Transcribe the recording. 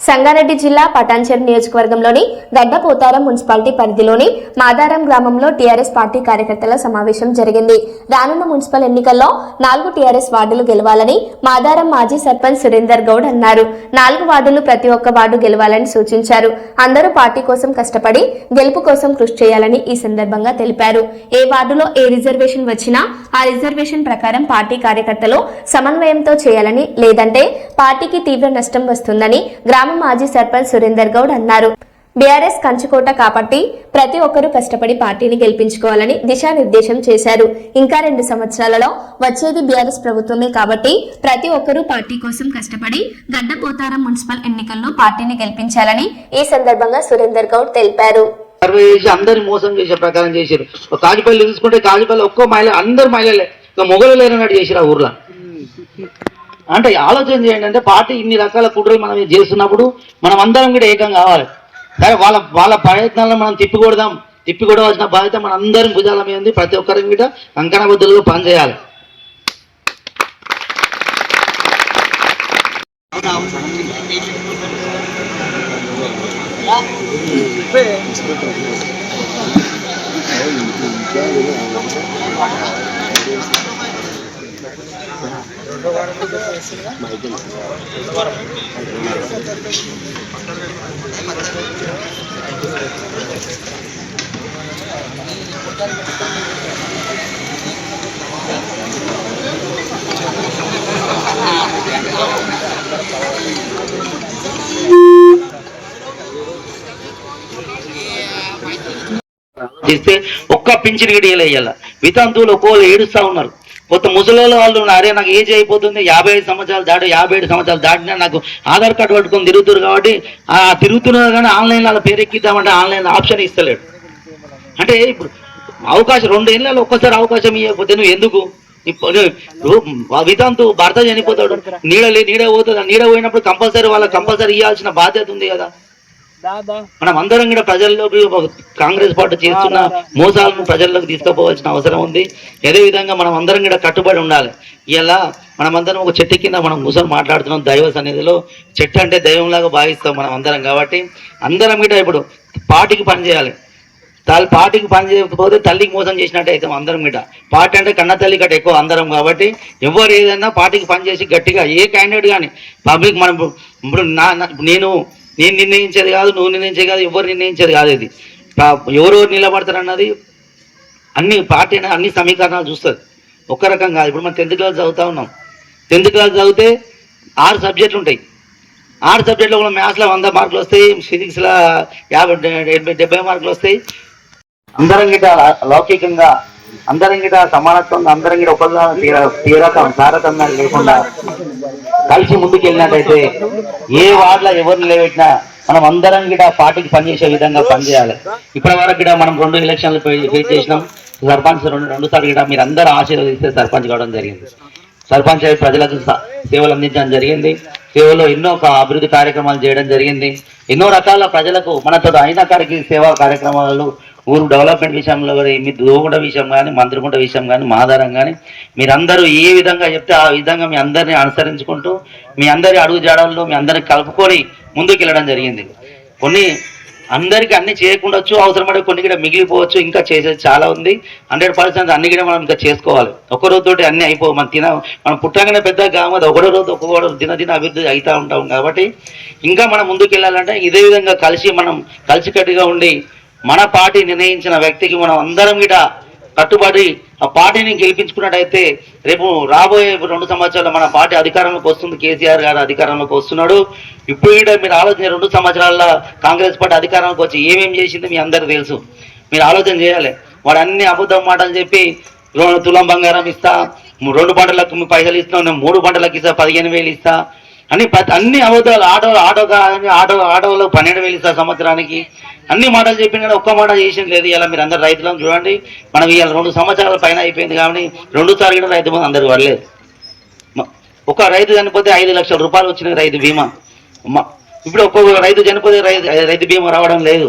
సంగారెడ్డి జిల్లా పటాన్చెరు నియోజకవర్గంలోని గడ్డపోతారం మున్సిపాలిటీ పరిధిలోని మాదారం గ్రామంలో టీఆర్ఎస్ పార్టీ కార్యకర్తల సమావేశం జరిగింది. రానున్న మున్సిపల్ ఎన్నికల్లో నాలుగు టీఆర్ఎస్ వార్డులు గెలవాలని మాదారం మాజీ సర్పంచ్ సురేందర్ గౌడ్ అన్నారు. నాలుగు వార్డులు ప్రతి ఒక్క వార్డు గెలవాలని సూచించారు. అందరూ పార్టీ కోసం కష్టపడి గెలుపు కోసం కృషి చేయాలని ఈ సందర్భంగా తెలిపారు. ఏ వార్డులో ఏ రిజర్వేషన్ వచ్చినా ఆ రిజర్వేషన్ ప్రకారం పార్టీ కార్యకర్తలు సమన్వయంతో చేయాలని లేదంటే పార్టీకి తీవ్ర నష్టం వస్తుందని గ్రామ మాజీ సర్పంచ్ సురేందర్ గౌడ్ అన్నారు. బీఆర్ఎస్ కంచుకోట కాబట్టి ప్రతి ఒక్కరూ కష్టపడి పార్టీని గెలిపించుకోవాలని దిశానిర్దేశం చేశారు. ఇంకా రెండు సంవత్సరాలలో వచ్చేది బీఆర్ఎస్ ప్రభుత్వమే కాబట్టి ప్రతి ఒక్కరూ పార్టీ కోసం కష్టపడి గడ్డపోతారం మున్సిపల్ ఎన్నికల్లో పార్టీని గెలిపించాలని ఈ సందర్భంగా సురేందర్ గౌడ్ తెలిపారు. సర్వే చేసి అందరిని మోసం చేసే ప్రకారం చేశారు. ఒక కాజిపల్లి తీసుకుంటే ఒక్కో మహిళ అందరు మహిళలే. మొగలు లేనట్టు చేసిరు ఆ ఊర్లో. అంటే ఆలోచన చేయండి అంటే పార్టీ ఇన్ని రకాల కుట్రలు మనం చేస్తున్నప్పుడు మనం అందరం కూడా ఏకం కావాలి. సరే వాళ్ళ వాళ్ళ ప్రయత్నాలను మనం తిప్పికొడదాం. తిప్పికొడవలసిన బాధ్యత మన అందరం భుజాల మీద ఉంది. ప్రతి ఒక్కరి కూడా కంకణబద్దులుగా పనిచేయాలి. చేస్తే ఒక్క పింఛన్ గిడియలు వేయాల వితంతువులు ఒక్కోళ్ళు ఏడుస్తా ఉన్నారు. కొత్త ముసలోళ్ళ వాళ్ళు ఉన్నారు, అరే నాకు ఏజ్ అయిపోతుంది. యాభై ఐదు సంవత్సరాలు దాడు యాభై ఏడు సంవత్సరాలు దాటినా నాకు ఆధార్ కార్డు పట్టుకొని తిరుగుతున్నారు కాబట్టి ఆ తిరుగుతున్నారు కానీ ఆన్లైన్లో అలా పేరు ఎక్కిద్దామంటే ఆన్లైన్ ఆప్షన్ ఇస్తలేడు. అంటే ఇప్పుడు అవకాశం రెండు ఏళ్ళలో ఒక్కసారి అవకాశం ఇవ్వకపోతే నువ్వు ఎందుకు? వితంతు భర్త చనిపోతాడు. నీడ లే- నీడ పోతుంది? నీడ పోయినప్పుడు కంపల్సరీ వాళ్ళకి కంపల్సరీ ఇవ్వాల్సిన బాధ్యత ఉంది కదా. మనం అందరం కూడా ప్రజల్లోకి ఒక కాంగ్రెస్ పార్టీ చేస్తున్న మోసాలను ప్రజల్లోకి తీసుకుపోవాల్సిన అవసరం ఉంది. అదే విధంగా మనం అందరం కూడా కట్టుబడి ఉండాలి. ఇలా మనమందరం ఒక చెట్టు కింద మనం కూర్చొని మాట్లాడుతున్నాం దైవ సన్నిధిలో. చెట్టు అంటే దైవంలాగా భావిస్తాం మనం అందరం కాబట్టి అందరం కూడా ఇప్పుడు పార్టీకి పనిచేయాలి తల్లి పార్టీకి పని చేయకపోతే తల్లికి మోసం చేసినట్టు అయితే అందరం గిట పార్టీ అంటే కన్న తల్లి గట్ట ఎక్కువ అందరం కాబట్టి ఎవరు ఏదైనా పార్టీకి పని చేసి గట్టిగా ఏ క్యాండిడేట్ కానీ పబ్లిక్ మనం ఇప్పుడు నా- నేను నేను నిర్ణయించేది కాదు నువ్వు నిర్ణయించేది కాదు ఎవరు నిర్ణయించేది కాదు ఇది. ఎవరెవరు నిలబడతారు అన్నది అన్ని పార్టీ అన్ని సమీకరణాలు చూస్తుంది. ఒక్క రకం కాదు. ఇప్పుడు మనం టెన్త్ క్లాస్ చదువుతూ ఉన్నాం. టెన్త్ క్లాస్ చదివితే ఆరు సబ్జెక్టులు ఉంటాయి. ఆరు సబ్జెక్టులో కూడా మ్యాథ్స్లో వంద మార్కులు వస్తాయి ఫిజిక్స్లో యాభై డెబ్బై డెబ్బై మార్కులు వస్తాయి. అందరం గిట లౌకికంగా అందరం గిట సమానత్వంగా అందరం గిట ఒకళ్ళ తీర తీరకం తారతమ్యాలు లేకుండా కలిసి ముందుకెళ్ళినట్టయితే ఏ వార్డులో ఎవరిని నిలబెట్టినా మనం అందరం కూడా పార్టీకి పనిచేసే విధంగా పనిచేయాలి. ఇప్పటి వరకు కూడా మనం రెండు ఎలక్షన్లు ఫేస్ చేసినాం. సర్పంచ్ రెండు రెండుసార్లు కూడా మీరు అందరూ ఆశీర్వదిస్తే సర్పంచ్ కావడం జరిగింది. సర్పంచ్ ప్రజలకు సేవలు అందించడం జరిగింది. సేవలో ఎన్నో అభివృద్ధి కార్యక్రమాలు చేయడం జరిగింది. ఎన్నో రకాల ప్రజలకు మనతో అయిన కాడికి సేవా కార్యక్రమాలు ఊరు డెవలప్మెంట్ విషయంలో కూడా మీ దోగుడ విషయం కానీ మంత్రిగుంట విషయం కానీ మాధారం కానీ మీరందరూ ఏ విధంగా చెప్తే ఆ విధంగా మీ అందరిని అనుసరించుకుంటూ మీ అందరి అడుగు జాడల్లో మీ అందరిని కలుపుకొని ముందుకు వెళ్ళడం జరిగింది. కొన్ని అందరికీ అన్ని చేయకుండొచ్చు అవసరపడే కొన్ని కూడా మిగిలిపోవచ్చు ఇంకా చేసేది చాలా ఉంది. హండ్రెడ్ పర్సెంట్ అన్ని కూడా మనం ఇంకా చేసుకోవాలి. ఒక రోజుతోటి అన్ని అయిపో మనం తిన మనం పుట్టగానే పెద్ద కామది ఒకటో రోజు ఒక్కొక్క రోజు దిన దిన అభివృద్ధి అవుతూ ఉంటాం కాబట్టి ఇంకా మనం ముందుకు వెళ్ళాలంటే ఇదే విధంగా కలిసి మనం కలిసికట్టుగా ఉండి మన పార్టీ నిర్ణయించిన వ్యక్తికి మనం అందరం గిట కట్టుబడి ఆ పార్టీని గెలిపించుకున్నట్టయితే రేపు రాబోయే రెండు సంవత్సరాలు మన పార్టీ అధికారంలోకి వస్తుంది. కేసీఆర్ గారు అధికారంలోకి వస్తున్నాడు. ఇప్పుడు కూడా మీరు ఆలోచన రెండు సంవత్సరాల కాంగ్రెస్ పార్టీ అధికారంలోకి వచ్చి ఏమేమి చేసింది మీ అందరికి తెలుసు. మీరు ఆలోచన చేయాలి. వాడు అన్ని అబద్ధం మాటలు చెప్పి తులం బంగారం ఇస్తా రెండు పంటలకు పైసలు ఇస్తున్నావు మూడు పంటలకు ఇస్తా పదిహేను వేలు ఇస్తా. అని అన్ని అబద్ధాలు ఆడో ఆటో ఆడో ఆటో పన్నెండు వేలు ఇస్తా సంవత్సరానికి. అన్ని మాటలు చెప్పిన కానీ ఒక్క మాట చేసింది లేదు. ఇలా మీరు అందరు రైతులను చూడండి. మనం ఇవాళ రెండు సంవత్సరాల పైన అయిపోయింది కాబట్టి రెండు సార్లు రైతు బంధు అందరు పడలేదు. ఒక రైతు చనిపోతే ఐదు లక్షల రూపాయలు వచ్చినాయి రైతు బీమా. ఇప్పుడు ఒక్కొక్క రైతు చనిపోతే రైతు రైతు బీమా రావడం లేదు.